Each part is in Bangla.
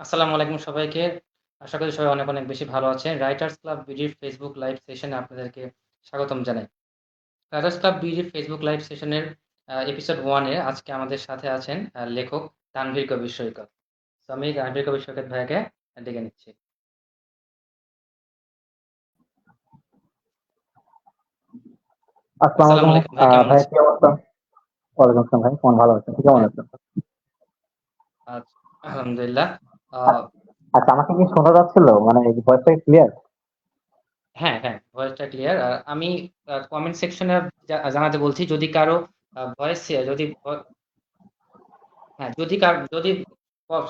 আসসালামু আলাইকুম সবাইকে। আশা করি সবাই অনেক, অনেক বেশি ভালো আছেন। রাইটার্স ক্লাব বিডির ফেসবুক লাইভ সেশনে আপনাদেরকে স্বাগতম জানাই। রাইটার্স ক্লাব বিডির ফেসবুক লাইভ সেশনের এপিসোড 1 এ আজকে আমাদের সাথে আছেন লেখক তানভীর কবির সৈকত। তো আমি তানভীর কবির সৈকত ভাইয়াকে ডেকে নিচ্ছি। আসসালামু আলাইকুম ভাই কেমন ভাই আছেন? কি অবস্থা? ওয়ালাইকুম আসসালাম ভাই কেমন ভালো আছেন? কেমন। আছেন? আলহামদুলিল্লাহ। আচ্ছা আমাকে কি শোনা যাচ্ছিল? মানে ভয়েসটা ক্লিয়ার? হ্যাঁ, হ্যাঁ, ভয়েসটা ক্লিয়ার। আর আমি কমেন্ট সেকশনে জানাতে বলছি যদি কারও ভয়েস যদি হ্যাঁ, যদি কার যদি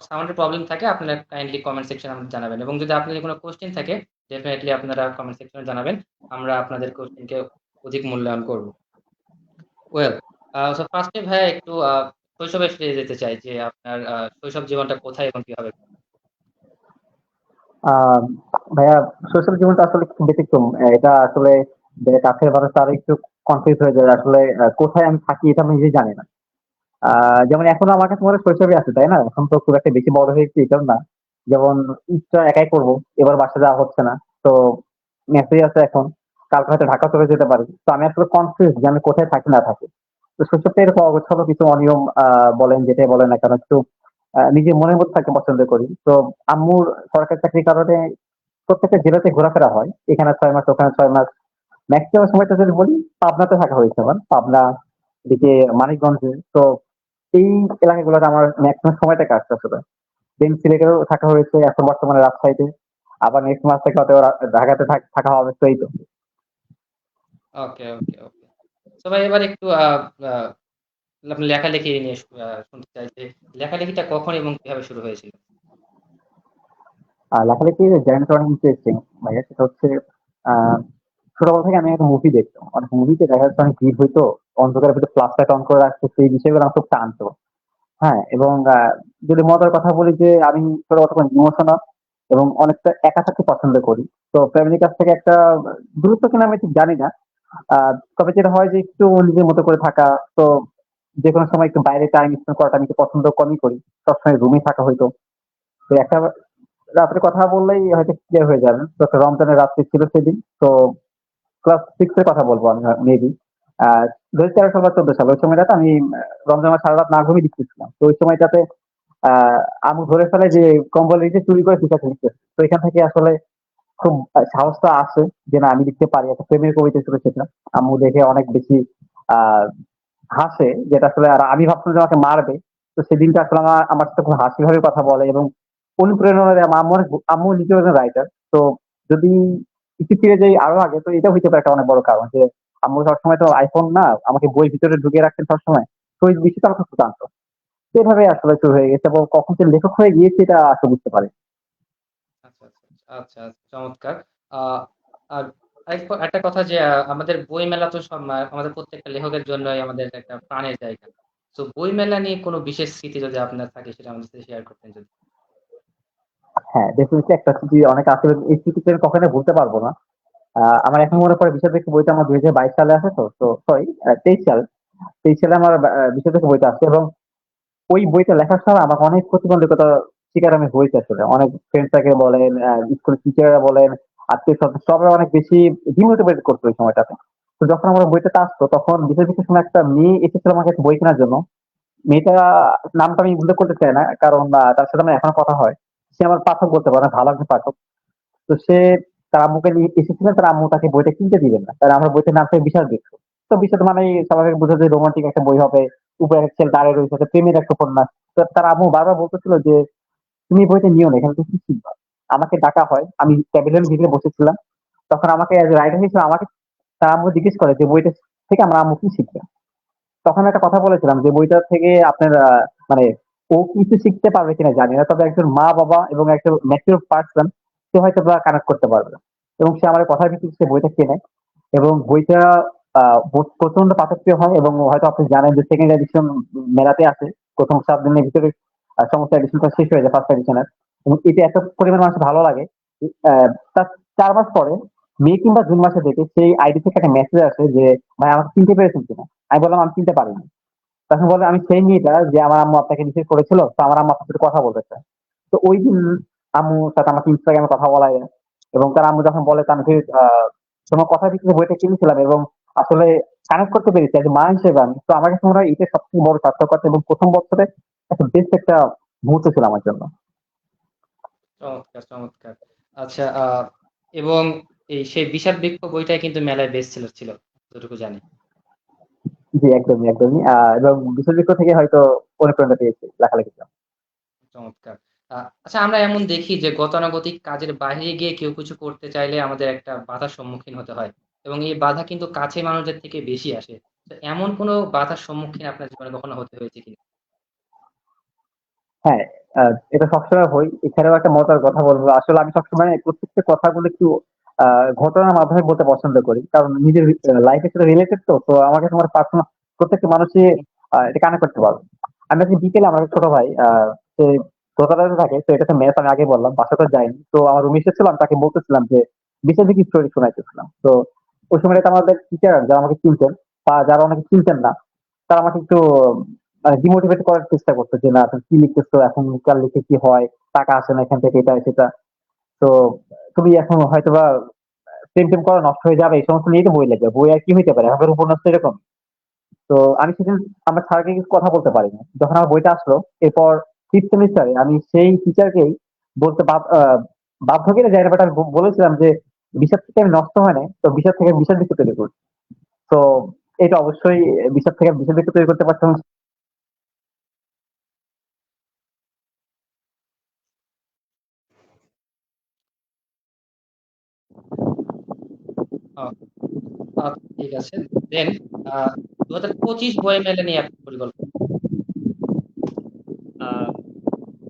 সাউন্ডের প্রবলেম থাকে আপনারা কাইন্ডলি কমেন্ট সেকশনে আমাদের জানাবেন এবং যদি আপনাদের কোনো কোয়েশ্চেন থাকে ডেফিনিটলি আপনারা কমেন্ট সেকশনে জানাবেন। আমরা আপনাদের কোয়েশ্চেনকে অধিক মূল্যায়ন করব। ওয়েল সো ফার্স্ট ভাইয়া একটু শৈশবে ফিরে যেতে চাই যে আপনার শৈশব জীবনটা কোথায় এবং কীভাবে? ভাইয়া শৈশব জীবনটা আসলে ব্যতিক্রম। এটা আসলে কাছের মানুষ তারা একটু কনফিউজ হয়ে যায়। আসলে কোথায় আমি থাকি এটা আমি নিজেই জানি না। যেমন এখনও আমার কাছে মনে হয় শৈশবে আছে, তাই না? এখন তো খুব একটা বেশি বড় হয়েছি এটাও না। যেমন ঈদটা একাই করব। এবার বাসায় যাওয়া হচ্ছে না। তো মেসেই আছে এখন। কালকে হয়তো ঢাকা চলে যেতে পারি। তো আমি আসলে কনফিউজ যে আমি কোথায় থাকি না থাকি। তো শৈশবটা এরকম কিছু অনিয়ম বলেন যেটাই বলেন না কেন একটু আ নিজের মনের মধ্যে থাকতে পছন্দ করি। তো আম্মুর সরকারি চাকরির কারণে প্রত্যেকটা জেলাতে ঘোরাফেরা হয়। এখানে ৬ মাস, ওখানে ৬ মাস। মেক্সিমাম সময়টা যদি বলি পাবনাতে থাকা হয়েছে আমার। পাবনা, এদিকে মানিকগঞ্জে। তো এই এলাকাগুলোতে আমার মেক্সিমাম সময়টা কাটছে আসলে। দেন সিলেটেও থাকা হয়েছে। এখন বর্তমানে রাজশাহীতে। আবার নেক্সট মাস থেকে হয়তো ঢাকাতে থাকা হবে। তো এই তো। ওকে, ওকে, ওকে। ভাই এবার একটু আপনার লেখালেখি নিয়ে শুনতে চাই যে লেখালেখিটা কখন এবং কীভাবে শুরু হয়েছিল? আ লেখালেখির জার্নিটা অনেক ইন্টারেস্টিং ভাইয়া। সেটা হচ্ছে ছোটবেলা থেকে আমি একটা মুভি দেখতাম। অনেক মুভিতে দেখা যাচ্ছে অনেক ভিড় হইতো। অন্ধকারের ভিতরে ফ্ল্যাশ লাইট অন করে রাখতো। সেই বিষয়গুলো আমার খুব টানতো। হ্যাঁ? এবং যদি মজার কথা বলি যে, আমি ছোটবেলা থেকে ইমোশনাল এবং অনেকটা একা থাকতে পছন্দ করি। তো ফ্যামিলির কাছ থেকে একটা দূরত্ব কিনা আমি ঠিক জানি না। তবে যেটা হয় যে একটু নিজের মতো করে থাকা। তো যেকোনো সময় একটু বাইরে টাইম স্পেন্ড করাটা আমি পছন্দ কমই করি। সবসময় রুমেই থাকা হইতো। তো একটা রাতের কথা বললেই হয়তো ক্লিয়ার হয়ে যাবে। তো রমজানের রাত্রি ছিল সেদিন। তো ক্লাস সিক্স এর কথা বলব আমি মেবি। আ ২০১৩ সাল বা ১৪ সাল, ওই সময়টাতে আমি রমজান মাস সারারাত না ঘুমিয়ে লিখতেছিলাম। তো ওই সময়টাতে আ আম্মু ধরে ফেলে যে কম্বল নিচে চুরি করে একটা লিখতেছি। তো এখান থেকে আসলে খুব সাহসটা আসে যে না, আমি লিখতে পারি। একটা প্রেমের কবিতা ছিল সেটা। আম্মু দেখে অনেক বেশি আ হাসে, যেটা আসলে আর আমি ভাবছিলাম যে আমাকে মারবে। তো সেদিনটা আসলে আমার আমার সাথে খুব হাসিভাবে কথা বলে এবং অনুপ্রেরণা দেয়। অনেক আম্মু নিজেও একজন রাইটার। তো যদি একটু ফিরে যাই আরও আগে, তো এটা হইতে পারে একটা অনেক বড় কারণ যে আম্মু সবসময় তো আইফোন না, আমাকে বইয়ের ভিতরে ঢুকিয়ে রাখতেন সবসময়। তো ওই বিষয়টা আমাকে খুব। এভাবে আসলে শুরু হয়ে গেছে এবং কখন যে লেখক হয়ে গিয়েছে এটা আসলে বুঝতে পারিনি। আচ্ছা, আচ্ছা, চমৎকার। আর একটা কথা যে আমাদের বই মেলা তো সব আমাদের প্রত্যেকটা লেখকের জন্যই আমাদের একটা প্রাণের জায়গা। তো বই মেলা নিয়ে কোনো বিশেষ স্মৃতি যদি আপনার থাকে সেটা আমাদের সাথে শেয়ার করতেন যদি। হ্যাঁ, ডেফিনিটলি একটা স্মৃতি অনেক আছে। এই ভুলতে পারব না। আমার এখন মনে পড়ে বিষাদবৃষ্টি বইটা আমার ২০২২ সালে আছে তো। তো সরি তেইশ ২৩ সাল। ২৩ সালে আমার আ বিষাদবৃষ্টি বইটা আছে এবং ওই বইটা লেখার সময় আমার অনেক প্রতিবন্ধকতার শিকার আমি হয়েছি আসলে। অনেক ফ্রেন্ড সার্কেল বলেন, স্কুলের টিচাররা বলেন, আত্মীয়স্বজন সবাই অনেক বেশি ডিমোটিভেট করতো ওই সময়টাতে। তো যখন আমার বইটাতে আসতো তখন বিষাদবৃষ্টির সময় একটা মেয়ে এসেছিল আমার কাছে বই কেনার জন্য। মেয়েটা নামটা আমি উল্লেখ করতে চাই না। কারণ তার সাথে আমার এখনও কথা হয়। সে আমার পাঠক বলতে পারেন, ভালো একজন পাঠক। তো সে তার আম্মুকে নিয়ে এসেছিলেন, তার আম্মু তাকে বইটা কিনতে দিবেন না। তাহলে আমার বইটার নাম ছিল বিষাদ বৃক্ষ। তো বিষাদ মানে স্বাভাবিক বোঝা যায় রোমান্টিক একটা বই হবে। উপরে একটা ছেলে দাঁড়িয়ে রয়েছে, প্রেমের একটা উপন্যাস। তো তার আম্মু বারবার বলতেছিল যে, "তুমি বইটা নিও না। এখানে তুমি কি শিখবা?" আমাকে ডাকা হয়। আমি প্যাভিলিয়ন ভিতরে বসেছিলাম। তখন আমাকে রাইটার হিসেবে আমাকে তার আম্মু জিজ্ঞেস করে যে, "বইটা থেকে আমার আম্মু কি শিখবে?" তখন একটা কথা বলেছিলাম যে, "বইটা থেকে আপনার মানে ও কিছু শিখতে পারবে কিনা জানি না। তবে একজন মা-বাবা এবং একজন ম্যাচিউর পারসন সে হয়তোবা কানেক্ট করতে পারবে।" না এবং সে আমার কথার ভিত্তিতে সে বইটা কেনে এবং বইটা ব প্রচণ্ড পাঠকপ্রিয় হয় এবং হয়তো আপনি জানেন যে সেকেন্ড এডিশন মেলাতে আসে। ১ম ৭ দিনের ভিতরে সমস্ত এডিশনটা শেষ হয়ে যায় ফার্স্ট এডিশনের। এবং এটা এত পরিমাণ মানুষের ভালো লাগে। তার ৪ মাস পরে মে কিংবা জুন মাসে দেখি সেই আইডি থেকে একটা মেসেজ আসে যে, "ভাই আমাকে চিনতে পেরেছেন কিনা?" আমি বললাম, "আমি চিনতে পারিনি।" তখন বলে, "আমি সেই মেয়েটা যে আমার আম্মু আপনাকে নিষেধ করেছিল। তো আমার আম্মু আপনার সাথে কথা বলতে চায়।" তো ওই দিন আম্মুর সাথে আমাকে ইনস্টাগ্রামে কথা বলায় এবং তার আম্মু যখন বলে আহ তোমার কথা ভিত্তিতে বইটা কিনেছিলাম এবং আসলে কানেক্ট করতে পেরেছি যে মা হিসেবে আমি তো আমার কাছে মনে হয় এটা সবথেকে বড় সার্থকতা এবং প্রথম বছরে একটা বেস্ট একটা মুহূর্ত ছিল আমার জন্য। চমৎকার চমৎকার। আচ্ছা এবং এই সেই বিষাদ বৃক্ষ বইটাই কিন্তু মেলায় বেস্ট সেলার ছিল যতটুকু জানি। জি একদমই একদমই। এবং বিশ্ববিদ্য থেকে হয়তো অনুপ্রেরণা পেয়েছি লেখালেখি চমৎকার। আচ্ছা আমরা এমন দেখি যে গতানুগতিক কাজের বাইরে গিয়ে কেউ কিছু করতে চাইলে আমাদের একটা বাধার সম্মুখীন হতে হয় এবং এই বাধা কিন্তু কাছে মানুষদের থেকে বেশি আসে। তো এমন কোনো বাধার সম্মুখীন আপনার জীবনে কখনো হতে হয়েছে কিনা? হ্যাঁ এটা সবসময় হই এখানেও একটা মজার কথা বলব। আসলে আমি সবসময় প্রত্যেকটা কথাগুলো একটু ঘটনার মাধ্যমে বলতে পছন্দ করি। কারণ নিজের লাইফের সাথে রিলেটেড তো তো আমাকে তোমার পার্সোনাল প্রত্যেকটা মানুষই এটা কানেক্ট করতে পারবে। আমি আজকে বিকেলে আমার ছোট ভাই সে কলকাতাতে থাকে, তো এটা মেস আমি আগে বললাম বাসাতে যাইনি তো আমার রুমে এসেছিলাম, তাকে বলতেছিলাম যে বিশেষ কি স্টোরি শোনাইতেছিলাম? তো ওই সময়টা আমাদের টিচার যারা আমাকে চিনতেন, বা যারা অনেকে চিনতেন না, তারা আমাকে একটু ডিমোটিভেট করার চেষ্টা করতো যে, না কি লিখতেছো? এখন কাল লিখে কি হয়? টাকা আসে না এখান থেকে, এটা সেটা তো তুমি এখন হয়তো বা প্রেম টেম করা নষ্ট হয়ে যাবে, এই সমস্ত নিয়ে তো বই লাগবে। বই আর কি হইতে পারে? আমাদের উপন্যাস তো এরকম তো আমি সেদিন আমার স্যারকে কিছু কথা বলতে পারিনি। যখন আমার বইটা আসলো, এরপর ফিফথ সেমিস্টারে আমি সেই টিচারকেই বলতে বাধ্য কিনা যাই না আমি বলেছিলাম যে, বিষাদ থেকে আমি নষ্ট হয় না তো বিষাদ থেকে বিষাদ বৃত্ত তৈরি করি। তো এটা অবশ্যই, বিষাদ থেকে বিষাদ বৃত্ত তৈরি করতে পারতাম আচ্ছা, ঠিক আছে। দেন দু হাজার পঁচিশ বই মেলা নিয়ে আপনার পরিকল্পনা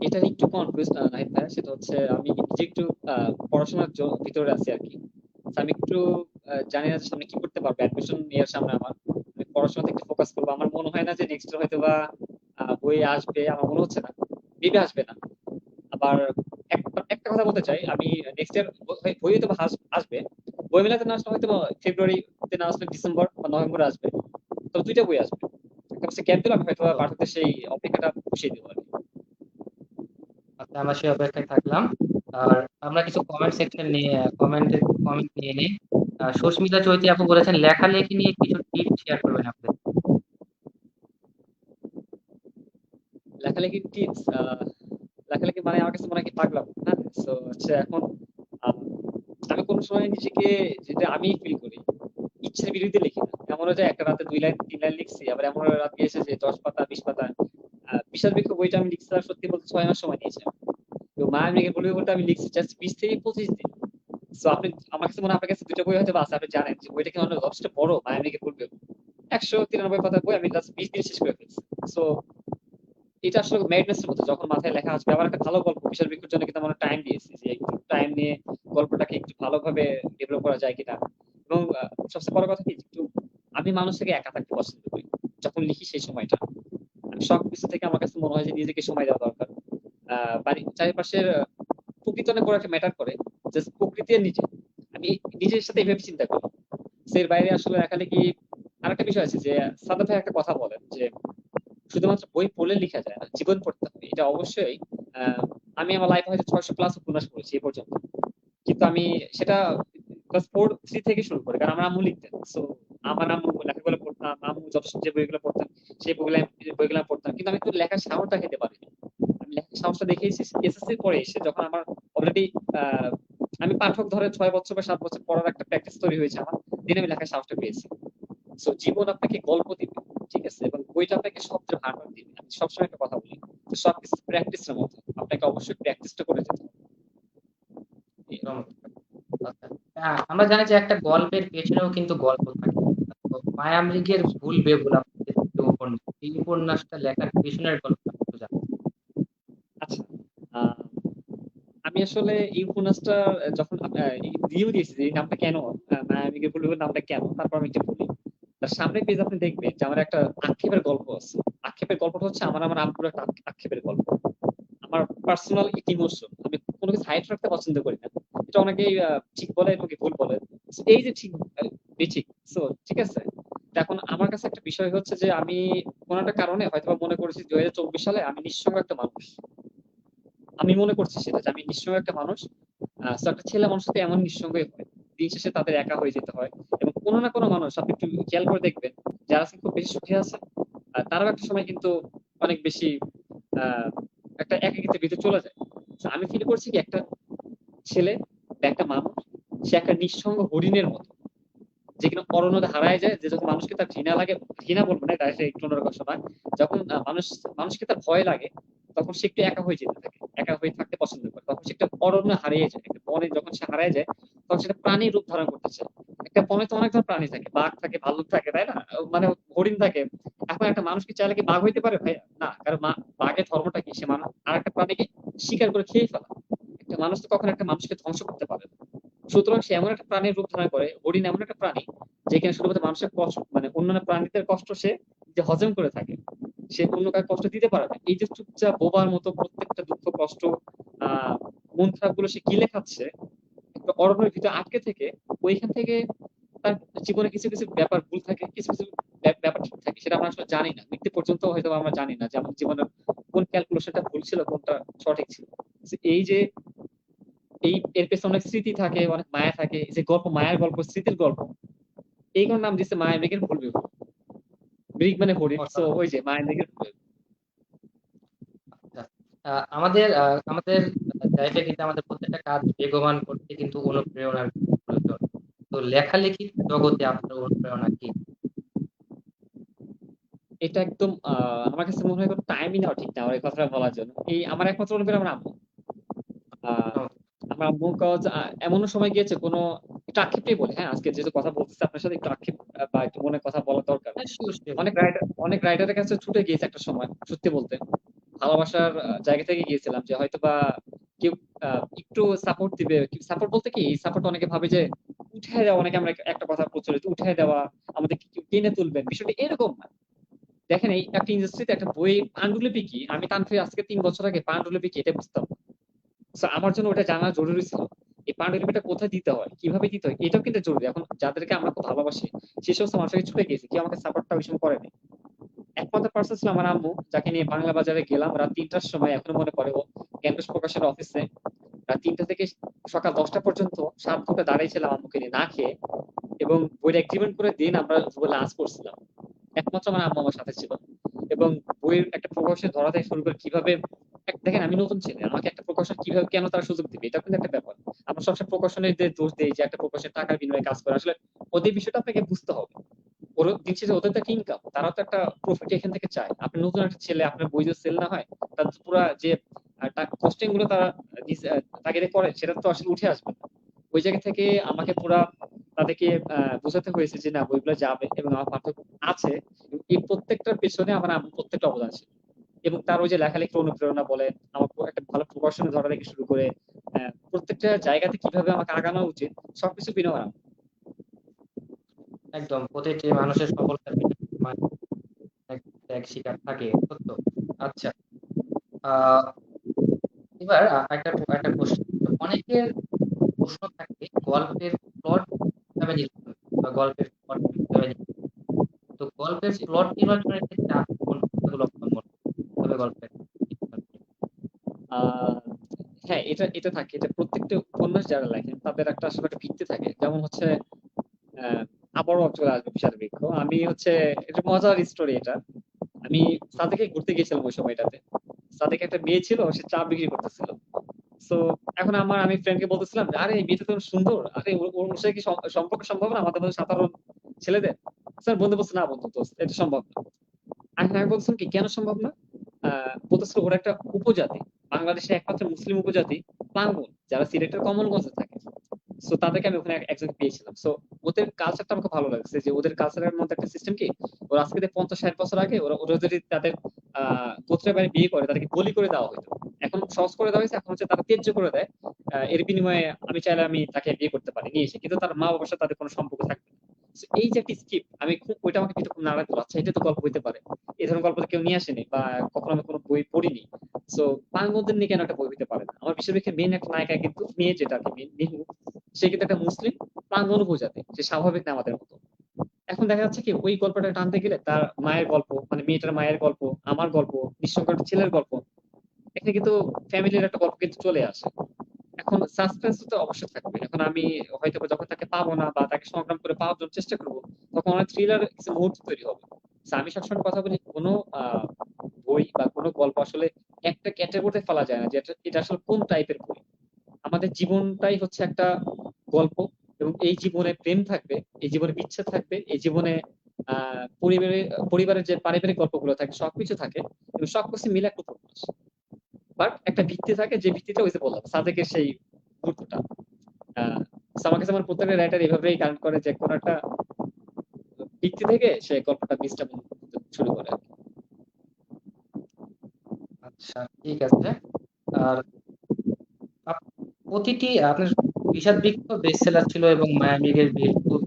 এটা একটু কনফিউজ ভাইয়া সেটা হচ্ছে আমি নিজে একটু পড়াশোনার ভিতরে আছি আর কি। আমি একটু জানি না সামনে কি করতে পারব। অ্যাডমিশন ইয়ার সামনে আমার, আমি পড়াশোনাতে একটু ফোকাস করব। আমার মনে হয় না যে নেক্সট হয়তো বা বই আসবে, আমার মনে হচ্ছে না। মেবি আসবে না। আবার এক- একটা কথা বলতে চাই। আমি নেক্সট ইয়ার বই হয়তো আসবে। বই মেলাতে না আসলে হয়তো ফেব্রুয়ারিতে না আসলে ডিসেম্বর বা নভেম্বরে আসবে। তো দুইটা বই আসবে। একটা হচ্ছে ক্যাম্প দিলে আমি হয়তো পাঠাতে সেই অপেক্ষাটা পুষিয়ে দেবো আর আচ্ছা আমরা সেই অপেক্ষায় থাকলাম। আর আমরা কিছু কমেন্ট সেকশন নিয়ে কমেন্টের কমেন্ট নিয়ে নিই। সুস্মিতা চৈতি আপু বলেছেন লেখালেখি নিয়ে কিছু টিপস শেয়ার করবেন আপনি? লেখালেখির টিপস লেখালেখি মানে আমার কাছে মনে হয় কি পাগলাম হ্যাঁ? সো হচ্ছে এখন আমি কোন সময় নিজেকে যেটা আমি ফিল করি, ইচ্ছের বিরুদ্ধে লিখি না। এমন হয় একটা রাতে দুই লাইন, তিন লাইন লিখছি, আবার এমন রাতে এসে যে দশ পাতা, বিশ পাতা বিশাল বৃক্ষ বইটা আমি লিখছিলাম সত্যি বলতে ছয় মাস সময় নিয়েছে তো মায়া মেঘে বলবে বলতে আমি লিখছি জাস্ট বিশ থেকে পঁচিশ দিন। সো আপনি, আমার কাছে মনে আপনার কাছে দুটো বই হয়তো বা আপনি জানেন যে বইটা কিন্তু অনেক, যথেষ্ট বড়। মায়া বলবে, একশো তিরানব্বই পাতার বই আমি জাস্ট বিশ দিন শেষ করে ফেলছি। সো এটা আসলে ম্যাডনেসের মতো যখন মাথায় লেখা আসবে আবার একটা ভালো গল্প, বিশাল বৃক্ষর জন্য কিন্তু আমরা টাইম দিয়েছি যে একটু টাইম নিয়ে গল্পটাকে একটু ভালোভাবে ডেভেলপ করা যায় কিনা। এবং সবচেয়ে বড় কথা কি একটু আমি মানুষ থেকে একা থাকতে পছন্দ করি, যখন লিখি সেই সময়টা। সব কিছু থেকে আমার কাছে মনে হয় যে নিজেকে সময় দেওয়া দরকার। বাড়ির চারিপাশের প্রকৃতি অনেক বড় একটা ম্যাটার করে জাস্ট প্রকৃতি নিজে। আমি নিজের সাথে এইভাবে চিন্তা করি। এর বাইরে আসলে এখানে কি আরেকটা বিষয় আছে যে সাদা ভাই একটা কথা বলেন যে শুধুমাত্র বই পড়লে লেখা যায় না, জীবন পড়তে হবে এটা অবশ্যই আমি আমার লাইফে হয়তো ছয়শো প্লাস উপন্যাস পড়েছি এ পর্যন্ত। কিন্তু আমি সেটা ক্লাস ফোর থ্রি থেকে শুরু করি, কারণ আমার আম্মু লিখতেন। সো আমার আম্মু লেখাগুলো পড়তাম, আম্মু যত যে বইগুলো পড়তেন, সেই বইগুলো বইগুলো পড়তাম। কিন্তু আমি একটু লেখার সাহসটা খেতে পারিনি। আমি লেখার সাহসটা দেখেছি এসএসসি পরে এসে যখন আমার অলরেডি আমি পাঠক ধরে ছয় বছর বা সাত বছর পড়ার একটা প্র্যাকটিস তৈরি হয়েছে আমার, দিনে আমি লেখার সাহসটা পেয়েছি। সো জীবন আপনাকে গল্প দিবে। ঠিক আছে? এবং বইটা আপনাকে শব্দের ভান্ডার দিবে আমি সবসময় একটা কথা বলি তো সবকিছু প্র্যাকটিসের মতো। আপনাকে অবশ্যই প্র্যাকটিসটা করে যেতে। আচ্ছা। হ্যাঁ, আমরা জানি যে একটা গল্পের পেছনেও কিন্তু গল্প থাকে। তো মায়ামৃগের ভুল বেগুলা যে উপন্যাস এই উপন্যাসটা লেখার পেছনের গল্প আচ্ছা। আমি আসলে এই উপন্যাসটা যখন রিভিউ দিয়েছি যে নামটা কেন মায়ামিকে বলব নামটা কেন তারপর আমি একটু বলি। তার সামনে পেজ আপনি দেখবেন যে আমার একটা আক্ষেপের গল্প আছে। আক্ষেপের গল্পটা হচ্ছে আমার আমার আব্বুর একটা আক্ষেপের গল্প। আমার পার্সোনাল ইমোশন আমি কোনো কিছু হাইট রাখতে পছন্দ করি না। এটা অনেকেই ঠিক বলে অনেকে ভুল বলে। এই যে ঠিক বেঠিক। সো ঠিক আছে? এখন আমার কাছে একটা বিষয় হচ্ছে যে আমি কোনো একটা কারণে হয়তো মনে করেছি দুই হাজার চব্বিশ সালে আমি নিঃসঙ্গ একটা মানুষ। আমি মনে করছি সেটা যে আমি নিঃসঙ্গ একটা মানুষ। একটা ছেলে মানুষ তো এমন নিঃসঙ্গই হয়। দিন শেষে তাদের একা হয়ে যেতে হয়। এবং কোনো না কোনো মানুষ, আপনি একটু খেয়াল করে দেখবেন যারা খুব বেশি সুখে আছে তারাও একটা সময় কিন্তু অনেক বেশি একটা একাকিত্বের ভিতরে চলে যায়। আমি ফিল করছি কি একটা ছেলে বা একটা মানুষ, সে একটা নিঃসঙ্গ হরিণের মতো, যে কিনা অরণ্যতে হারায় যায়, যে যখন মানুষকে তার ঘৃণা লাগে, ঘৃণা বলব না ডাইরেক্ট একটু অন্যরকম শোনায় যখন মানুষ, মানুষকে তার ভয় লাগে, তখন সে একটু একা হয়ে যেতে থাকে, একা হয়ে থাকতে পছন্দ করে। তখন সে একটা অরণ্য হারিয়ে যায়, একটা বনে যখন সে হারিয়ে যায়, তখন সেটা প্রাণীর রূপ ধারণ করতে চায়। একটা বনে তো অনেক ধরনের প্রাণী থাকে, বাঘ থাকে, ভাল্লুক থাকে, তাই না? মানে হরিণ থাকে। এখন একটা মানুষ কি চাইলে কি বাঘ হইতে পারে ভাই না, কারণ বাঘের ধর্মটা কি? সে মানুষ আর একটা প্রাণীকে শিকার করে খেয়ে ফেলা। একটা মানুষ তো কখনো একটা মানুষকে ধ্বংস করতে পারে সুতরাং সে এমন একটা প্রাণীর রূপ ধারণ করে, হরিণ এমন একটা প্রাণী যেখানে শুধুমাত্র মানুষের কষ্ট মানে অন্যান্য প্রাণীদের কষ্ট সে যে হজম করে থাকে, সে অন্য কাউকে কষ্ট দিতে পারে না। এই যে চুপচাপ বোবার মতো প্রত্যেকটা দুঃখ, কষ্ট, আহ, মন খারাপগুলো সে গিলে খাচ্ছে অরণ্যের ভিতরে আটকে থেকে ওইখান থেকে তার জীবনে কিছু কিছু ব্যাপার ভুল থাকে কিছু কিছু ব্যাপার ঠিক থাকে সেটা আমরা আসলে জানি না। মৃত্যু পর্যন্ত হয়তো আমরা জানি না যে আমার জীবনের কোন ক্যালকুলেশনটা ভুল ছিল কোনটা সঠিক ছিল। এই যে এই এর পেছনে অনেক স্মৃতি থাকে অনেক মায়া থাকে এই যে গল্প মায়ের গল্প স্মৃতির গল্প এই কোন নাম দিচ্ছে মায়ের মেঘের ভুল বিবাহ মৃগ মানে হরিণ তো ওই যে মায়ের মেঘের ভুল আহ, আমাদের আমাদের লাইফে কিন্তু আমাদের প্রত্যেকটা কাজ বেগবান করতে কিন্তু অনুপ্রেরণার প্রয়োজন। তো লেখালেখি জগতে আপনার অনুপ্রেরণা কি? এটা একদম আমার কাছে মনে হয় টাইমই নেওয়া ঠিক না আমার এই কথাটা বলার জন্য। এই আমার একমাত্র অনুপ্রেরণা আমার আম্মু। আমার আম্মু কাজ আহ, এমনও সময় গিয়েছে কোনো একটু আক্ষেপটাই বলে হ্যাঁ আজকে যেহেতু কথা বলতেছে আপনার সাথে একটু আক্ষেপ বা একটু মনে কথা বলা দরকার। হ্যাঁ. অনেক রাইটার অনেক রাইটারের কাছে ছুটে গিয়েছে একটা সময় সত্যি বলতে। ভালোবাসার জায়গা থেকে গিয়েছিলাম যে হয়তো বা কেউ একটু সাপোর্ট দিবে। সাপোর্ট বলতে কি, এই সাপোর্ট অনেকে ভাবে যে উঠে দেওয়া, অনেকে আমরা একটা কথা প্রচলিত উঠে দেওয়া, আমাদের কেউ টেনে তুলবেন? বিষয়টা এরকম না। দেখেন এই একটা ইন্ডাস্ট্রিতে একটা বই, পাণ্ডুলিপি কি? আমি তানফির আজকে তিন বছর আগে পাণ্ডুলিপি কি, এটা বুঝতাম। So, আমার জন্য ওটা জানা জরুরি ছিল। এই পাণ্ডুলিপিটা কোথায় দিতে হয়? কীভাবে দিতে হয়? এটাও কিন্তু জরুরি। এখন যাদেরকে আমরা খুব ভালোবাসি, সে সমস্ত মানুষকে ছুটে গিয়েছি কেউ আমাকে সাপোর্টটা ওই সময় করেনি। একমাত্র পার্সন ছিল আমার আম্মু, যাকে নিয়ে বাংলা বাজারে গেলাম রাত তিনটার সময়, এখনও মনে পড়ে ক্যাম্পাস প্রকাশের অফিসে রাত তিনটা থেকে সকাল দশটা পর্যন্ত সাত ঘণ্টা দাঁড়িয়েছিলাম আম্মুকে নিয়ে না খেয়ে এবং বইটা এগ্রিমেন্ট করে দিন আমরা লাঞ্চ করছিলাম একমাত্র আমার আম্মু আমার সাথে ছিল এবং বইয়ের একটা প্রকাশন ধরা থেকে শুরু করে কীভাবে দেখেন আমি নতুন ছেলে, আমাকে একটা প্রকাশন কীভাবে কেন তারা সুযোগ দিবে? এটা কিন্তু একটা ব্যাপার। আমরা সবসময় প্রকাশনের যে দোষ দেই যে একটা প্রকাশের টাকার বিনিময়ে কাজ করে। আসলে ওদের বিষয়টা আপনাকে বুঝতে হবে। ওর দিন শেষে ওদের তো একটা ইনকাম তারা তো একটা প্রফিট এখান থেকে চায়। আপনি নতুন একটা ছেলে, আপনার বই যদি সেল না হয় তার পুরা যে কস্টিংগুলো তারা তাগিদে করে সেটা তো আসলে উঠে আসবে না। ওই জায়গা থেকে আমাকে পুরা তাদেরকে বোঝাতে হয়েছে যে না, বইগুলো যাবে এবং আমার পার্থক্য আছে। এই প্রত্যেকটার পেছনে আমার প্রত্যেকটা অবদান ছিল। এবং তার ওই যে লেখালেখির অনুপ্রেরণা বলে আমার একটা ভালো প্রকাশনে ধরা থেকে শুরু করে প্রত্যেকটা জায়গাতে কীভাবে আমাকে আগানো উচিত, সবকিছু আম্মু। একদম, প্রতিটি মানুষের সফলতার এক শিকার থাকে, সত্য। আচ্ছা আহ এবার একটা একটা প্রশ্ন অনেকের প্রশ্ন থাকে গল্পের প্লট কীভাবে বা গল্পের প্লট কীভাবে তো গল্পের প্লট নির্বাচনের ক্ষেত্রে আপনি কোন গল্পের? হ্যাঁ এটা এটা থাকে। এটা প্রত্যেকটা উপন্যাস যারা লেখেন, তাদের একটা আসলে একটা ভিত্তি থাকে। যেমন হচ্ছে আহ আবারও চলে আসবে বিশাল বৃক্ষ। আমি হচ্ছে, এটা মজার স্টোরি এটা। আমি সাদেকে ঘুরতে গেছিলাম ওই সময়টাতে। সাদেকে একটা মেয়ে ছিল সে চা বিক্রি করতেছিল। তো এখন আমার আমি ফ্রেন্ডকে বলতেছিলাম যে, আরে মেয়েটা তো সুন্দর। আরে ওর সাথে কি সম্পর্ক সম্ভব না? আমাদের মধ্যে সাধারণ ছেলেদের। স্যার বন্ধু বলছে না বন্ধু তো এটা সম্ভব না। আমি আমি বলছিলাম কি কেন সম্ভব না? বলতেছিল ওরা একটা উপজাতি বাংলাদেশের একমাত্র মুসলিম উপজাতি পাঙ্গুন যারা সিলেটের কমলগঞ্জে থাকে। সো তাদেরকে আমি ওখানে এক- একজনকে পেয়েছিলাম। সো ওদের কালচারটা আমাকে ভালো লাগছে যে ওদের কালচারের মধ্যে একটা সিস্টেম কি? ওরা আজকে থেকে পঞ্চাশ, ষাট বছর আগে ওরা ওরা যদি তাদের, আহ গোত্রের বাড়ি বিয়ে করে তাদেরকে বলি করে দেওয়া হতো এখন সহজ করে দেওয়া হয়েছে, এখন হচ্ছে তারা ত্যায্য করে দেয়। এর বিনিময়ে আমি চাইলে আমি তাকে বিয়ে করতে পারি, নিয়ে এসে। কিন্তু তার মা বাবার সাথে তাদের কোনো সম্পর্ক থাকবে এই যে একটা স্কিপ আমি খুব ওইটা আমাকে কিন্তু নাড়া দিল আচ্ছা এটা তো গল্প হইতে পারে। এই ধরনের গল্প তো কেউ নিয়ে আসেনি বা কখনো আমি কোনো বই পড়িনি। সো পাঙ্গদের নিয়ে কেন একটা বই হইতে পারে না? আমার বেশিরভাগ মেন একটা নায়িকা কিন্তু মেয়ে যেটা আর কি মেহু, সে কিন্তু একটা মুসলিম পাঙ্গন উপজাতি সে স্বাভাবিক না আমাদের মতো। এখন দেখা যাচ্ছে কি, ওই গল্পটা টানতে গেলে তার মায়ের গল্প মানে মেয়েটার মায়ের গল্প, আমার গল্প, নিঃসঙ্গ ছেলের গল্প, এখানে কিন্তু ফ্যামিলির একটা গল্প কিন্তু চলে আসে। এখন সাসপেন্স তো অবশ্যই থাকবে এখন আমি হয়তো যখন তাকে পাবো না বা তাকে সংগ্রাম করে পাওয়ার জন্য চেষ্টা করব, তখন অনেক থ্রিলার কিছু মুহূর্ত তৈরি হবে। আমি সবসময় কথা বলি, কোনো বই বা কোনো গল্প আসলে একটা ক্যাটাগরিতে ফেলা যায় না যে এটা- আসলে কোন টাইপের বই। আমাদের জীবনটাই হচ্ছে একটা গল্প এবং এই জীবনে প্রেম থাকবে, এই জীবনে বিচ্ছেদ থাকবে, এই জীবনে আহ পরিবারে, পরিবারের যে পারিবারিক গল্পগুলো থাকে, সবকিছু থাকে এবং সবকিছু মিলে একটা উপন্যাস। বাট একটা ভিত্তি থাকে যে ভিত্তিটা ওই যে বললাম, সাদেকের সেই so আমার কাছে আমার প্রত্যেকটা রাইটার এভাবেই কারণ করে যে কোনো একটা ভিত্তি থেকে সে গল্পটা করতে শুরু করে আচ্ছা ঠিক আছে। আর প্রতিটি, আপনার বিষাদ বৃক্ষ বেস্ট সেলার ছিল এবং মায়ামিগের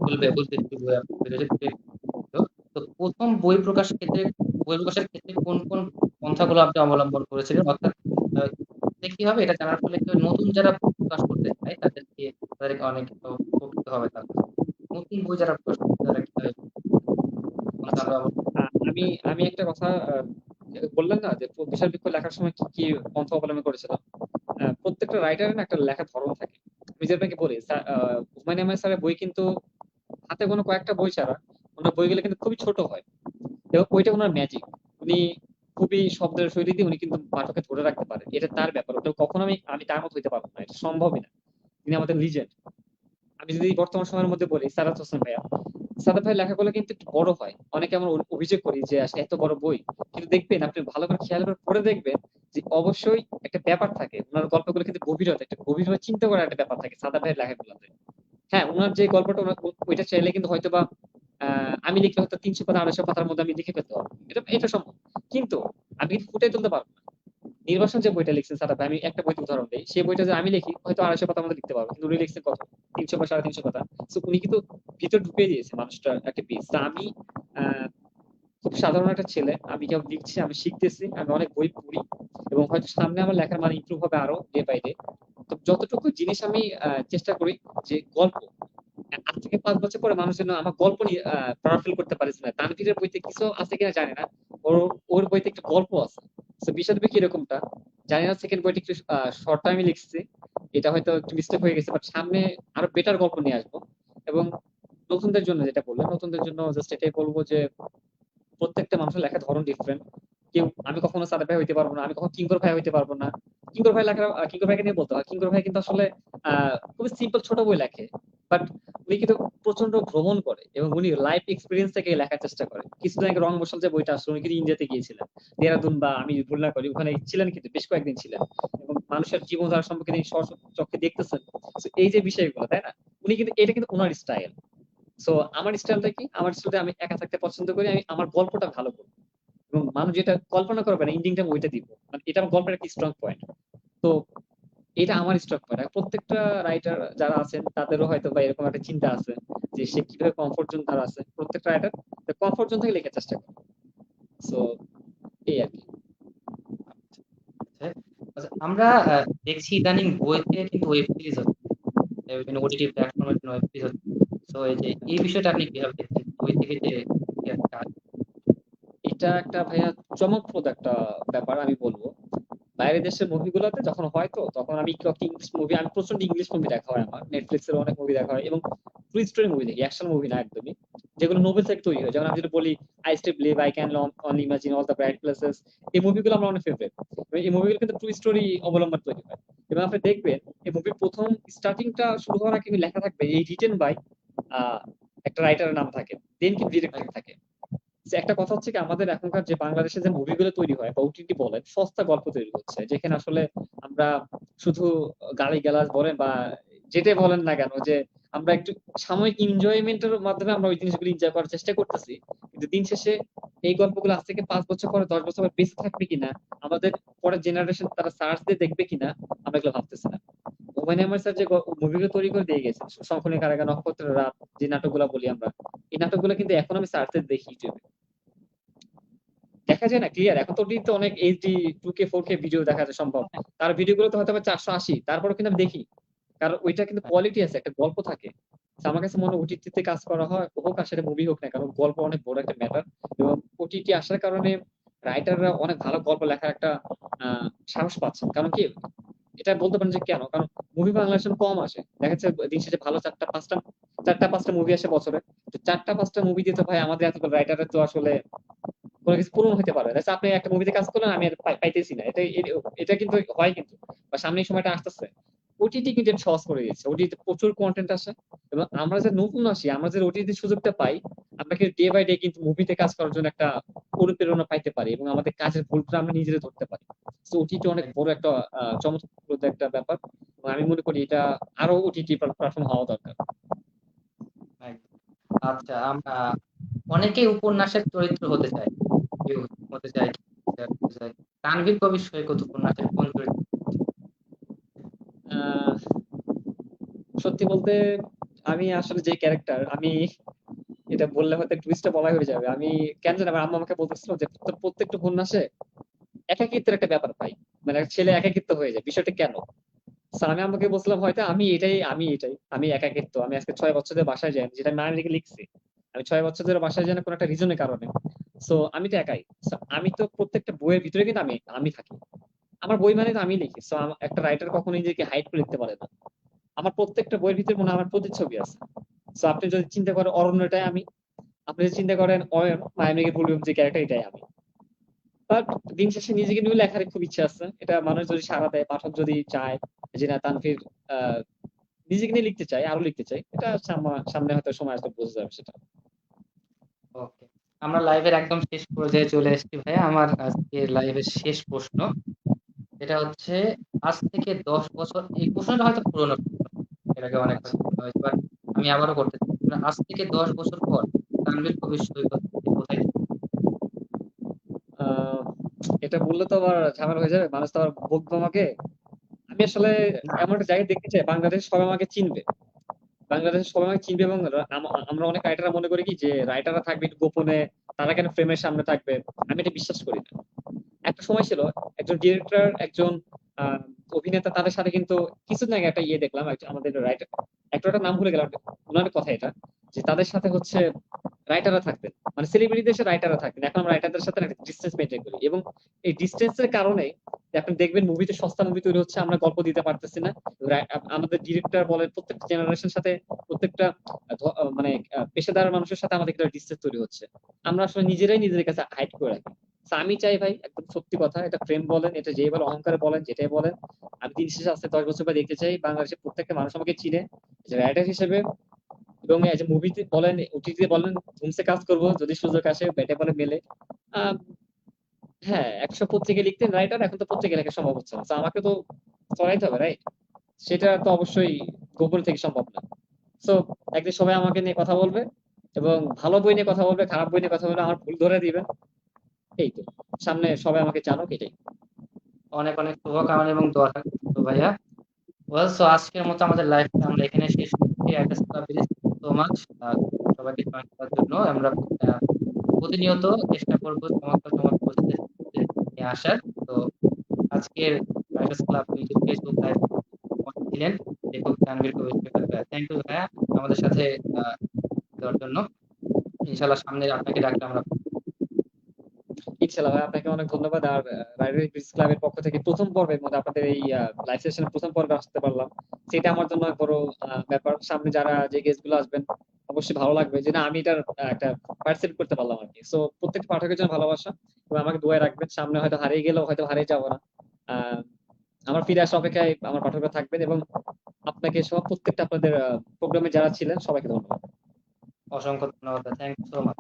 বলবে, বলতে। তো প্রথম বই প্রকাশ ক্ষেত্রে, বই প্রকাশের ক্ষেত্রে কোন কোন পন্থাগুলো আপনি অবলম্বন করেছিলেন? অর্থাৎ কি হবে এটা জানার ফলে কেউ নতুন যারা প্রকাশ করতে চায় তাদেরকে তাদেরকে অনেক উপকৃত হবে তার। নতুন বই যারা প্রকাশ করতে তারা কীভাবে পন্থা আমি আমি একটা কথা আহ, বললাম না যে বিশাল বৃক্ষ লেখার সময় কি কি পন্থা অবলম্বন করেছিলাম প্রত্যেকটা রাইটারের না একটা লেখার ধরন থাকে। আমি যে আপনাকে বলি হুমায়ুন আহমেদ স্যারের বই কিন্তু হাতে কোনো কয়েকটা বই ছাড়া ওনার বইগুলো কিন্তু খুবই ছোট হয়। এবং ওইটা ওনার ম্যাজিক উনি খুবই শব্দের শৈলী দিয়ে উনি কিন্তু পাঠককে ধরে রাখতে পারে এটা তার ব্যাপার। ওটা কখনো আমি আমি তার মতো হইতে পারব না। এটা সম্ভবই না। তিনি আমাদের লিজেন্ড। আমি যদি বর্তমান সময়ের মধ্যে বলি, সারাত হোসেন ভাইয়া। সাদাত ভাই লেখাগুলো কিন্তু একটু বড় হয়। অনেকে আমরা অভিযোগ করি যে আসলে এত বড় বই। কিন্তু দেখবেন, আপনি ভালো করে খেয়াল করে পড়ে দেখবেন যে, অবশ্যই একটা ব্যাপার থাকে। ওনার গল্পগুলো কিন্তু গভীরতা, একটা গভীরভাবে চিন্তা করার একটা ব্যাপার থাকে সাদা ভাইয়ের লেখাগুলোতে। হ্যাঁ ওনার যে গল্পটা, ওনার ওইটা চাইলে কিন্তু হয়তো বা আমি লিখলে হয়তো তিনশো পাতা আড়াইশো পাতার মধ্যে আমি লিখে ফেলতে পারব। এটা এটা সম্ভব। কিন্তু আমি ফুটে তুলতে পারব না। নির্বাচন যে বইটা লিখছেন সারা আমি একটা বইতে উদাহরণ দিই। সেই বইটা যে আমি লিখি হয়তো আড়াইশো পাতার মধ্যে লিখতে পারব। কিন্তু উনি লিখছেন কত? তিনশো বা সাড়ে তিনশো পাতা তো উনি কিন্তু ভিতর ঢুকে দিয়েছে মানুষটা একটা পিস তা আমি আহ, খুব সাধারণ একটা ছেলে। আমি কেউ লিখছি, আমি শিখতেছি, আমি অনেক বই পড়ি এবং হয়তো সামনে আমার লেখার মানে ইমপ্রুভ হবে আরও ডে বাই ডে তো যতটুকু জিনিস আমি চেষ্টা করি যে গল্প আজ থেকে পাঁচ বছর পরে মানুষ যেন আমার গল্প নিয়ে ফিল করতে পারিস না, তানভীরের বইতে কিছু আছে কিনা জানি না। ওর ওর বইতে একটা গল্প আছে। তো বিষাদ বই কিরকমটা জানি না সেকেন্ড বইটা একটু শর্ট টাইমে লিখছি। এটা হয়তো একটু মিস্টেক হয়ে গেছে বাট সামনে আরও বেটার গল্প নিয়ে আসব। এবং নতুনদের জন্য যেটা বললাম, নতুনদের জন্য জাস্ট এটাই বলব যে প্রত্যেকটা মানুষের লেখার ধরন ডিফারেন্ট কেউ, আমি কখনো সাদা ভাই হইতে পারব না, আমি কখনো কিঙ্কর ভাই হইতে পারব না। কিঙ্কর ভাই লেখা কিঙ্কর ভাইকে নিয়ে বলতে হয়। কিঙ্কর ভাই কিন্তু আসলে খুবই সিম্পল ছোট বই লেখে। বাট উনি কিন্তু প্রচণ্ড ভ্রমণ করে এবং উনি লাইফ এক্সপিরিয়েন্স থেকে লেখার চেষ্টা করে। কিছুদিন আগে রং মশাল যে বইটা আসলে, উনি কিন্তু ইন্ডিয়াতে গিয়েছিলেন। দেহরাদুন বা আমি ভুল না করি, ওখানে ছিলেন কিন্তু, বেশ কয়েকদিন ছিলেন। এবং মানুষের জীবনধারা সম্পর্কে তিনি চোখে দেখতেছেন। এই যে বিষয়গুলো, তাই না? উনি কিন্তু, এটা কিন্তু ওনার স্টাইল সো আমার স্টাইলটা কি? আমার স্টাইলটা আমি একা থাকতে পছন্দ করি আমি আমার গল্পটা ভালো করব। এবং মানুষ যেটা কল্পনা করবে না এন্ডিংটা ওইটা দিব। মানে এটা আমার গল্পের একটা স্ট্রং পয়েন্ট তো এটা আমার স্ট্রং পয়েন্ট প্রত্যেকটা রাইটার যারা আছেন তাদেরও হয়তো বা এরকম একটা চিন্তা আছে যে সে কীভাবে কমফোর্ট জোন তারা আছে। প্রত্যেকটা রাইটার কমফোর্ট জোন থেকে লেখার চেষ্টা করে। সো এই আর কি। আচ্ছা, আমরা আহ, দেখছি ইদানিং বইতে কিন্তু ওয়েব সিরিজ হচ্ছে। ওটিটি প্ল্যাটফর্মে ওয়েব সিরিজ হচ্ছে। তো এই যে, এই বিষয়টা আপনি কীভাবে দেখছেন? বই থেকে যে এটা একটা ভাইয়া চমকপ্রদ একটা ব্যাপার আমি বলব। বাইরের দেশের মুভিগুলোতে যখন হয় তো, তখন আমি ইংলিশ মুভি আমি প্রচণ্ড ইংলিশ মুভি দেখা হয় আমার। নেটফ্লিক্সের অনেক মুভি দেখা হয় এবং ট্রু স্টোরি মুভি দেখি অ্যাকশন মুভি না একদমই। যেগুলো নোবেল থেকে তৈরি হয়। যেমন আমি যদি বলি I step live I can on imagine all the bright places এই মুভিগুলো আমার অনেক ফেভারিট এই মুভিগুলো কিন্তু ট্রু স্টোরি অবলম্বন তৈরি হয়। এবং আপনি দেখবেন, এই মুভির প্রথম স্টার্টিংটা শুরু হওয়ার আগে লেখা থাকবে, এই রিটেন বাই একটা রাইটারের নাম থাকে দেন কি ডিরেক্টর থাকে। যে একটা কথা হচ্ছে কি, আমাদের এখনকার যে বাংলাদেশে যে মুভিগুলো তৈরি হয়, বা ওটিটি বলেন, সস্তা গল্প তৈরি হচ্ছে, যেখানে আসলে আমরা শুধু গালি গালাজ বলেন বা যেটাই বলেন না কেন, যে আমরা একটু সাময়িক এনজয়মেন্টের মাধ্যমে আমরা ওই জিনিসগুলো এনজয় করার চেষ্টা করতেছি। কিন্তু দিন শেষে এই গল্পগুলো আজ থেকে পাঁচ বছর পরে দশ বছর পরে বেঁচে থাকবে কিনা আমাদের পরের জেনারেশন তারা সার্চ দিয়ে দেখবে কিনা আমরা এগুলো ভাবতেছি না। হুমায়ুন আহমেদ স্যার যে মুভিগুলো তৈরি করে দিয়ে গেছে শঙ্খনী কারাগার নক্ষত্র রাত যে নাটকগুলো বলি আমরা এই নাটকগুলো কিন্তু এখন আমি সার্চে দেখি ইউটিউবে। দেখা যায় না ক্লিয়ার এখন তো ওটিতে অনেক HD two K four K video দেখা যায় সম্ভব। তার ভিডিওগুলো তো হয়তো চারশো আশি তারপরে কিন্তু আমি দেখি। কারণ ওইটা কিন্তু কোয়ালিটি আছে একটা গল্প থাকে। আমার কাছে মনে হয় ওটিটি কাজ করা হয় হোক আর সেটা মুভি হোক না কারণ গল্প অনেক বড় একটা ম্যাটার এবং ওটিটি আসার কারণে রাইটাররা অনেক ভালো গল্প লেখার একটা সাহস পাচ্ছেন। কারণ কি এটা বলতে পারেন যে কেন? কারণ মুভি বাংলাদেশে কম আসে। দেখা যাচ্ছে দিন শেষে ভালো চারটা পাঁচটা চারটা পাঁচটা মুভি আসে বছরে। তো চারটা পাঁচটা মুভি দিয়ে তো ভাই আমাদের এত রাইটারের তো আসলে কোনো কিছু পূরণ হতে পারে। দেখা আপনি একটা মুভিতে কাজ করলেন আমি পাইতেছি না। এটা এটা কিন্তু হয় কিন্তু। বা সামনে সময়টা আসতেছে। ওটিটি কিন্তু সহজ করে দিয়েছে। ওটিতে প্রচুর কন্টেন্ট আসে এবং আমরা যে নতুন আসি আমরা যে ওটিটি সুযোগটা পাই, আমরা কিন্তু ডে বাই ডে কিন্তু মুভিতে কাজ করার জন্য একটা অনুপ্রেরণা পাইতে পারি এবং আমাদের কাজের ভুলটা আমরা নিজেরা ধরতে পারি। তো ওটিটি অনেক বড় একটা চমৎকার একটা ব্যাপার আমি মনে করি এটা আরও ওটিটি প্ল্যাটফর্ম হওয়া দরকার। আচ্ছা আমরা অনেকেই উপন্যাসের চরিত্র হতে কেউ হতে চায়। তানভীর কবির সৈকত উপন্যাসের কোন চরিত্র? সত্যি বলতে আমি আসলে যে ক্যারেক্টার আমি এটা বললে হয়তো টুইস্টটা বলা হয়ে যাবে। আমি কেন জানি, আমার আম্মা আমাকে বলতেছিল যে প্রত্যেকটা উপন্যাসে একাকিত্বের একটা ব্যাপার পাই মানে ছেলে একাকিত্ব হয়ে যায়, বিষয়টা কেন? আমি আমাকে বলছিলাম হয়তো আমি এটাই আমি এটাই, আমি একাকিত্ব, আমি আজকে ছয় বছর ধরে বাসায় যাই যেটা আমি লিখে লিখছি, আমি ছয় বছর ধরে বাসায় যাই কোনো একটা রিজনের কারণে। সো আমি তো একাই। আমি তো প্রত্যেকটা বইয়ের ভিতরে কিন্তু আমি আমি থাকি। আমার বই মানে তো আমি লিখি সো একটা রাইটার কখনো নিজেকে হাইড করে লিখতে পারে না। আমার প্রত্যেকটা বইয়ের ভিতরে মনে আমার প্রতিচ্ছবি আছে। সো আপনি যদি চিন্তা করেন অরণ্যটাই আমি আপনি যদি চিন্তা করেন অয়ন মায়ামিকে বলবেন যে ক্যারেক্টার এটাই আমি। বাট দিন শেষে নিজেকে নিয়ে লেখার খুব ইচ্ছা আছে। এটা মানুষ যদি সাড়া দেয় পাঠক যদি চায় যে না তানভীর আহ, নিজেকে নিয়ে লিখতে চাই আরও লিখতে চাই এটা সামনে- সামনে হয়তো সময় আসলে বোঝা যাবে সেটা। ওকে আমরা লাইভের একদম শেষ পর্যায়ে চলে এসেছি ভাইয়া। আমার আজকে লাইভের শেষ প্রশ্ন। এটা হচ্ছে আজ থেকে দশ বছর এই প্রশ্নটা হয়তো পুরোনো। এর আগে অনেক হয়েছে আমি আবারও করতে আজ থেকে দশ বছর পর তানভীর কবির সৈকত কোথায় এটা বললে তো আবার ঝামেলা হয়ে যাবে মানুষ তো আবার বকবে আমাকে। আমি আসলে এমন একটা জায়গায় দেখতে চাই বাংলাদেশ সবাই আমাকে চিনবে। বাংলাদেশের সবাই আমাকে চিনবে এবং আমরা অনেক রাইটাররা মনে করি কি যে রাইটাররা থাকবে গোপনে তারা কেন ফ্রেমের সামনে থাকবে? আমি এটা বিশ্বাস করি না। একটা সময় ছিল, একজন ডিরেক্টর একজন অভিনেতা তাদের সাথে কিন্তু কিছুদিন আগে একটা ইয়ে দেখলাম আমাদের রাইটার একটা নাম ভুলে গেলাম ওনার কথা এটা, যে তাদের সাথে হচ্ছে রাইটাররা থাকতেন মানে সেলিব্রিটিদের সাথে রাইটাররা থাকতেন, এখন আমরা রাইটারদের সাথে একটা ডিস্টেন্স মেনটেন করি এবং এই ডিস্টেন্সের কারণে আপনি দেখবেন মুভিতে সস্তা মুভি তৈরি হচ্ছে, আমরা গল্প দিতে পারতেছি না আমাদের ডিরেক্টর বলে প্রত্যেকটা জেনারেশন সাথে, প্রত্যেকটা মানে পেশাদার মানুষের সাথে আমাদের একটা ডিস্টেন্স তৈরি হচ্ছে, আমরা আসলে নিজেরাই নিজেদের কাছে হাইড করে রাখি। আমি চাই ভাই, একদম সত্যি কথা, এটা প্রেম বলেন, এটা যে বলে অহংকারে বলেন, যেটাই বলেন, আমি দিন শেষে আসতে দশ বছর পর দেখতে চাই, বাংলাদেশের প্রত্যেকটা মানুষ আমাকে চিনে। রাইটার হিসেবে এবং এজ মুভিতে বলেন ওটিতে বলেন ধুমসে কাজ করব, যদি সুযোগ আসে, ব্যাটে বলে মেলে। হ্যাঁ একশো পত্রিকা লিখতেন রাইটার এখন তো পত্রিকা লেখা সম্ভব হচ্ছে না। আমাকে তো চড়াইতে হবে রাইট সেটা তো অবশ্যই গোপন থেকে সম্ভব না। সো একদিন সবাই আমাকে নিয়ে কথা বলবে এবং ভালো বই নিয়ে কথা বলবে, খারাপ বই নিয়ে কথা বলবে, আমার ভুল ধরে দিবেন। এই তো সামনে সবাই আমাকে জানুক এটাই। অনেক অনেক শুভকামনা এবং দোয়া থাকবে ভাইয়া। ওয়েল সো আজকের মতো আমাদের লাইফটা আমরা এখানে শেষ করছি। সো মাচ সবাইকে জয়েন করার জন্য। আমরা প্রতিনিয়ত চেষ্টা করব চমৎকার চমৎকার নিয়ে আসার। তো আজকের writers club YouTube Facebook live ছিলেন লেখক তানভীর কবির থ্যাংক ইউ ভাইয়া আমাদের সাথে দেওয়ার জন্য। ইনশাল্লাহ সামনে আপনাকে ডাকলে আমরা ইনশাল্লাহ ভাই, আপনাকে অনেক ধন্যবাদ। আর রাইডারি ব্রিজ ক্লাবের পক্ষ থেকে প্রথম পর্বের মধ্যে আপনাদের এই লাইভ সেশনের প্রথম পর্বে আসতে পারলাম। সেটা আমার জন্য বড় ব্যাপার। সামনে যারা যে গেস্টগুলো আসবেন, অবশ্যই ভালো লাগবে যে না, আমি এটার একটা পার্টিসিপেট করতে পারলাম আর কি। সো প্রত্যেকটা পাঠকের জন্য ভালোবাসা। এবং আমাকে দোয়ায় রাখবেন, সামনে হয়তো হারিয়ে গেলেও হয়তো হারিয়ে যাব না। আমার ফিরে আসা অপেক্ষায় আমার পাঠকরা থাকবেন এবং আপনাকে সব প্রত্যেকটা আপনাদের প্রোগ্রামে যারা ছিলেন, সবাইকে ধন্যবাদ। অসংখ্য ধন্যবাদ থ্যাংক ইউ সো মাচ